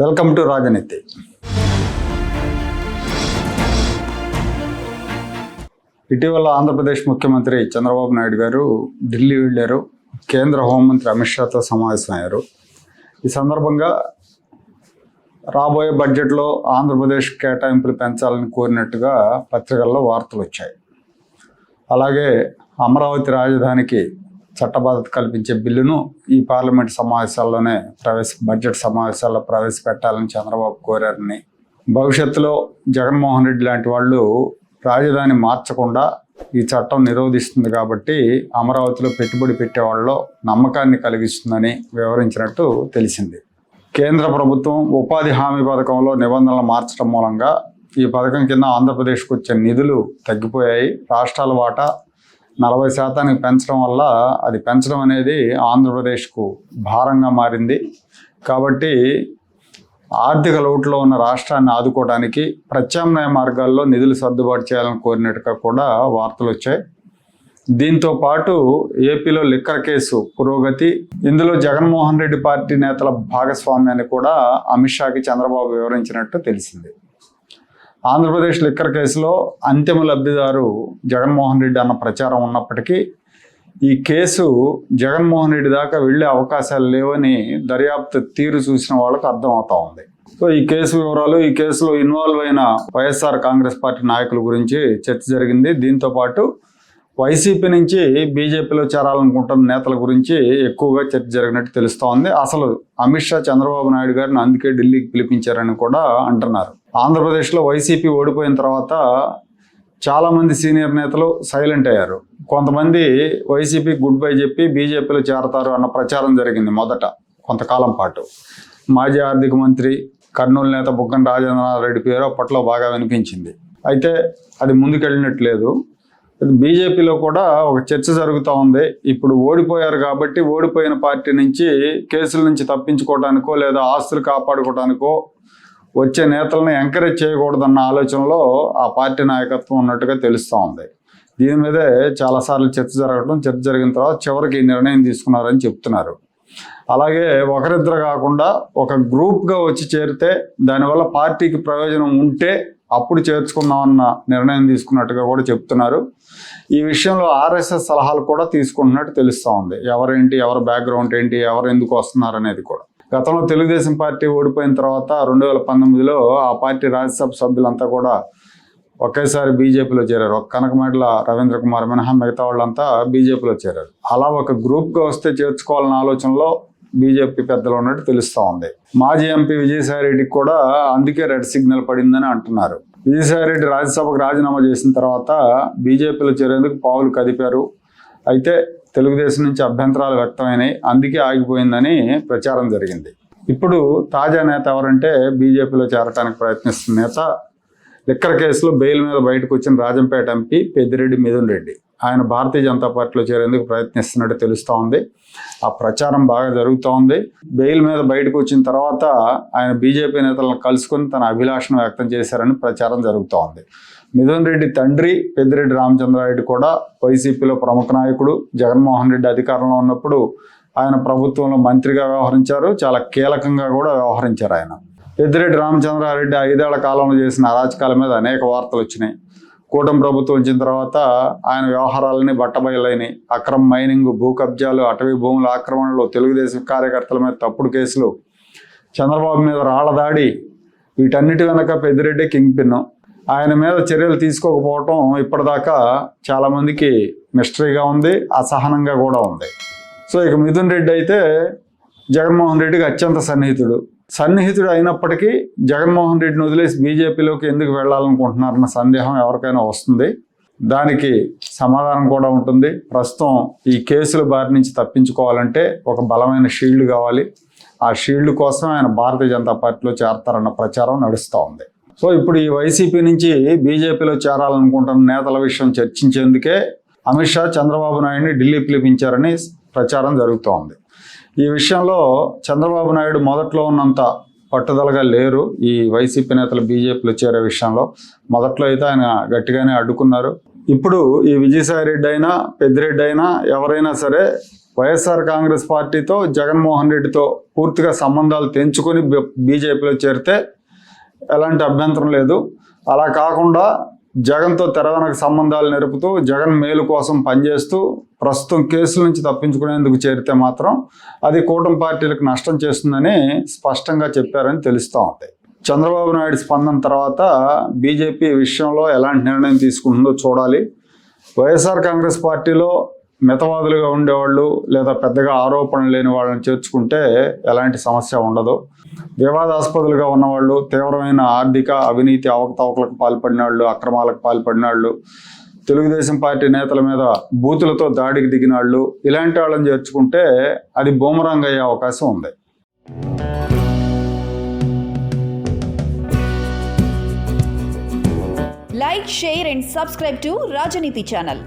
Welcome to రాజనీతి. ఇటీవల ఆంధ్రప్రదేశ్ ముఖ్యమంత్రి చంద్రబాబు నాయుడు గారు ఢిల్లీ వెళ్ళారు. కేంద్ర హోంమంత్రి అమిత్ షాతో సమావేశమయ్యారు. ఈ సందర్భంగా రాబోయే బడ్జెట్లో ఆంధ్రప్రదేశ్ కేటాయింపులు పెంచాలని కోరినట్టుగా పత్రికల్లో వార్తలు వచ్చాయి. అలాగే అమరావతి రాజధానికి చట్టబద్ధత కల్పించే బిల్లును ఈ పార్లమెంట్ సమావేశాల్లోనే ప్రవేశ బడ్జెట్ సమావేశాల్లో ప్రవేశపెట్టాలని చంద్రబాబు కోరారని. భవిష్యత్తులో జగన్మోహన్ రెడ్డి లాంటి వాళ్ళు రాజధాని మార్చకుండా ఈ చట్టం నిరోధిస్తుంది కాబట్టి అమరావతిలో పెట్టుబడి పెట్టే వాళ్ళలో నమ్మకాన్ని కలిగిస్తుందని వివరించినట్టు తెలిసింది. కేంద్ర ప్రభుత్వం ఉపాధి హామీ పథకంలో నిబంధనలు మార్చడం మూలంగా ఈ పథకం కింద ఆంధ్రప్రదేశ్కు వచ్చే నిధులు తగ్గిపోయాయి. రాష్ట్రాల వాటా నలభై శాతానికి పెంచడం వల్ల అది పెంచడం అనేది ఆంధ్రప్రదేశ్కు భారంగా మారింది. కాబట్టి ఆర్థిక లోటులో ఉన్న రాష్ట్రాన్ని ఆదుకోవడానికి ప్రత్యామ్నాయ మార్గాల్లో నిధులు సర్దుబాటు చేయాలని కోరినట్టుగా కూడా వార్తలు వచ్చాయి. దీంతో పాటు ఏపీలో లిక్కర్ కేసు పురోగతి. ఇందులో జగన్మోహన్ రెడ్డి పార్టీ నేతల భాగస్వామ్యాన్ని కూడా అమిత్ షాకి చంద్రబాబు వివరించినట్టు తెలిసింది. ఆంధ్రప్రదేశ్ లిక్కర్ కేసులో అంతిమ లబ్ధిదారు జగన్మోహన్ రెడ్డి అన్న ప్రచారం ఉన్నప్పటికీ ఈ కేసు జగన్మోహన్ రెడ్డి దాకా వెళ్ళే అవకాశాలు లేవని దర్యాప్తు తీరు చూసిన వాళ్ళకు అర్థమవుతా ఉంది. సో ఈ కేసు వివరాలు ఈ కేసులో ఇన్వాల్వ్ అయిన వైఎస్ఆర్ కాంగ్రెస్ పార్టీ నాయకుల గురించి చర్చ జరిగింది. దీంతో పాటు వైసీపీ నుంచి బీజేపీలో చేరాలనుకుంటున్న నేతల గురించి ఎక్కువగా చర్చ జరిగినట్టు తెలుస్తోంది. అసలు అమిత్ షా చంద్రబాబు నాయుడు గారిని అందుకే ఢిల్లీకి పిలిపించారని కూడా అంటున్నారు. ఆంధ్రప్రదేశ్లో వైసీపీ ఓడిపోయిన తర్వాత చాలామంది సీనియర్ నేతలు సైలెంట్ అయ్యారు. కొంతమంది వైసీపీ గుడ్ బై చెప్పి బీజేపీలో చేరతారు అన్న ప్రచారం జరిగింది మొదట కొంతకాలం పాటు. మాజీ ఆర్థిక మంత్రి కర్నూలు నేత బుగ్గన రాజేంద్రనాథ్ రెడ్డి పేరు అప్పట్లో బాగా వినిపించింది. అయితే అది ముందుకెళ్ళినట్లేదు. బీజేపీలో కూడా ఒక చర్చ జరుగుతూ ఉంది. ఇప్పుడు ఓడిపోయారు కాబట్టి ఓడిపోయిన పార్టీ నుంచి కేసుల నుంచి తప్పించుకోవడానికో లేదా ఆస్తులు కాపాడుకోవడానికో వచ్చే నేతలను ఎంకరేజ్ చేయకూడదన్న ఆలోచనలో ఆ పార్టీ నాయకత్వం ఉన్నట్టుగా తెలుస్తూ ఉంది. దీని మీదే చాలాసార్లు చర్చ జరగడం చర్చ జరిగిన తర్వాత చివరికి ఈ నిర్ణయం తీసుకున్నారని చెప్తున్నారు. అలాగే ఒకరిద్దరు కాకుండా ఒక గ్రూప్గా వచ్చి చేరితే దానివల్ల పార్టీకి ప్రయోజనం ఉంటే అప్పుడు చేర్చుకుందామన్న నిర్ణయం తీసుకున్నట్టుగా కూడా చెప్తున్నారు. ఈ విషయంలో ఆర్ఎస్ఎస్ సలహాలు కూడా తీసుకుంటున్నట్టు తెలుస్తూ ఉంది. ఎవరేంటి ఎవరి బ్యాక్గ్రౌండ్ ఏంటి ఎవరు ఎందుకు వస్తున్నారు అనేది కూడా. గతంలో తెలుగుదేశం పార్టీ ఓడిపోయిన తర్వాత రెండు వేల పంతొమ్మిదిలో ఆ పార్టీ రాజ్యసభ సభ్యులంతా కూడా ఒకేసారి బీజేపీలో చేరారు. ఒక కనకమేడల రవీంద్ర కుమార్ మినహా మిగతా వాళ్ళంతా బీజేపీలో చేరారు. అలా ఒక గ్రూప్గా వస్తే చేర్చుకోవాలన్న ఆలోచనలో బీజేపీ పెద్దలు ఉన్నట్టు తెలుస్తూ ఉంది. మాజీ ఎంపీ విజయసాయి రెడ్డికి కూడా అందుకే రెడ్ సిగ్నల్ పడిందని అంటున్నారు. విజయసాయి రెడ్డి రాజ్యసభకు రాజీనామా చేసిన తర్వాత బీజేపీలో చేరేందుకు పావులు కదిపారు. అయితే తెలుగుదేశం నుంచి అభ్యంతరాలు వ్యక్తమైనాయి అందుకే ఆగిపోయిందని ప్రచారం జరిగింది. ఇప్పుడు తాజా నేత ఎవరంటే బీజేపీలో చేరటానికి ప్రయత్నిస్తున్న నేత లిక్కర్ కేసులో బెయిల్ మీద బయటకు వచ్చిన రాజంపేట ఎంపీ పెద్దిరెడ్డి మిథున్ రెడ్డి. ఆయన భారతీయ జనతా పార్టీలో చేరేందుకు ప్రయత్నిస్తున్నట్టు తెలుస్తూ ఉంది. ఆ ప్రచారం బాగా జరుగుతూ ఉంది. బెయిల్ మీద బయటకు వచ్చిన తర్వాత ఆయన బీజేపీ నేతలను కలుసుకొని తన అభిలాషను వ్యక్తం చేశారని ప్రచారం జరుగుతూ ఉంది. మిథున్ రెడ్డి తండ్రి పెద్దిరెడ్డి రామచంద్రారెడ్డి కూడా వైసీపీలో ప్రముఖ నాయకుడు. జగన్మోహన్ రెడ్డి అధికారంలో ఉన్నప్పుడు ఆయన ప్రభుత్వంలో మంత్రిగా వ్యవహరించారు. చాలా కీలకంగా కూడా వ్యవహరించారు ఆయన. పెద్దిరెడ్డి రామచంద్రారెడ్డి ఐదేళ్ళ కాలంలో చేసిన అరాచకాల మీద అనేక వార్తలు వచ్చినాయి. కూటమి ప్రభుత్వం వచ్చిన తర్వాత ఆయన వ్యవహారాలని బట్టబయలైనాయి. అక్రమ మైనింగ్ భూ కబ్జాలు అటవీ భూముల ఆక్రమణలు తెలుగుదేశం కార్యకర్తల మీద తప్పుడు కేసులు చంద్రబాబు మీద రాళ్ళ దాడి వీటన్నిటి వెనక పెద్దిరెడ్డి కింగ్ పిన్. ఆయన మీద చర్యలు తీసుకోకపోవటం ఇప్పటిదాకా చాలామందికి మిస్టరీగా ఉంది అసహనంగా కూడా ఉంది. సో ఇక మిథున్ రెడ్డి అయితే జగన్మోహన్ రెడ్డికి అత్యంత సన్నిహితుడు. సన్నిహితుడు అయినప్పటికీ జగన్మోహన్ రెడ్డిని వదిలేసి బీజేపీలోకి ఎందుకు వెళ్ళాలనుకుంటున్నారన్న సందేహం ఎవరికైనా వస్తుంది. దానికి సమాధానం కూడా ఉంటుంది. ప్రస్తుతం ఈ కేసుల బారి నుంచి తప్పించుకోవాలంటే ఒక బలమైన షీల్డ్ కావాలి. ఆ షీల్డ్ కోసం ఆయన భారతీయ జనతా పార్టీలో చేరతారన్న ప్రచారం నడుస్తూ ఉంది. సో ఇప్పుడు ఈ వైసీపీ నుంచి బీజేపీలో చేరాలనుకుంటున్న నేతల విషయం చర్చించేందుకే అమిత్ షా చంద్రబాబు నాయుడిని ఢిల్లీ పిలిపించారని ప్రచారం జరుగుతోంది. ఈ విషయంలో చంద్రబాబు నాయుడు మొదట్లో ఉన్నంత పట్టుదలగా లేరు. ఈ వైసీపీ నేతలు బీజేపీలో చేరే విషయంలో మొదట్లో అయితే ఆయన గట్టిగానే అడ్డుకున్నారు. ఇప్పుడు ఈ విజయసాయి రెడ్డి అయినా పెద్దిరెడ్డి అయినా ఎవరైనా సరే వైఎస్ఆర్ కాంగ్రెస్ పార్టీతో జగన్మోహన్ రెడ్డితో పూర్తిగా సంబంధాలు తెంచుకొని బీజేపీలో చేరితే ఎలాంటి అభ్యంతరం లేదు. అలా కాకుండా జగన్తో తెరవనకు సంబంధాలు నెరుపుతూ జగన్ మేలు కోసం పనిచేస్తూ ప్రస్తుతం కేసుల నుంచి తప్పించుకునేందుకు చేరితే మాత్రం అది కూటమి పార్టీలకు నష్టం చేస్తుందని స్పష్టంగా చెప్పారని తెలుస్తూ ఉంది. చంద్రబాబు నాయుడు స్పందన తర్వాత బీజేపీ విషయంలో ఎలాంటి నిర్ణయం తీసుకుంటుందో చూడాలి. వైఎస్ఆర్ కాంగ్రెస్ పార్టీలో మితవాదులుగా ఉండేవాళ్ళు లేదా పెద్దగా ఆరోపణలు లేని వాళ్ళని చేర్చుకుంటే ఎలాంటి సమస్య ఉండదు. వివాదాస్పదులుగా ఉన్నవాళ్ళు తీవ్రమైన ఆర్థిక అవినీతి అవకతవకలకు పాల్పడిన వాళ్ళు అక్రమాలకు పాల్పడిన వాళ్ళు తెలుగుదేశం పార్టీ నేతల మీద బూతులతో దాడికి దిగిన వాళ్ళు ఇలాంటి వాళ్ళని చేర్చుకుంటే అది బూమరాంగ్ అయ్యే అవకాశం ఉంది. Like share and subscribe to Rajaneethi channel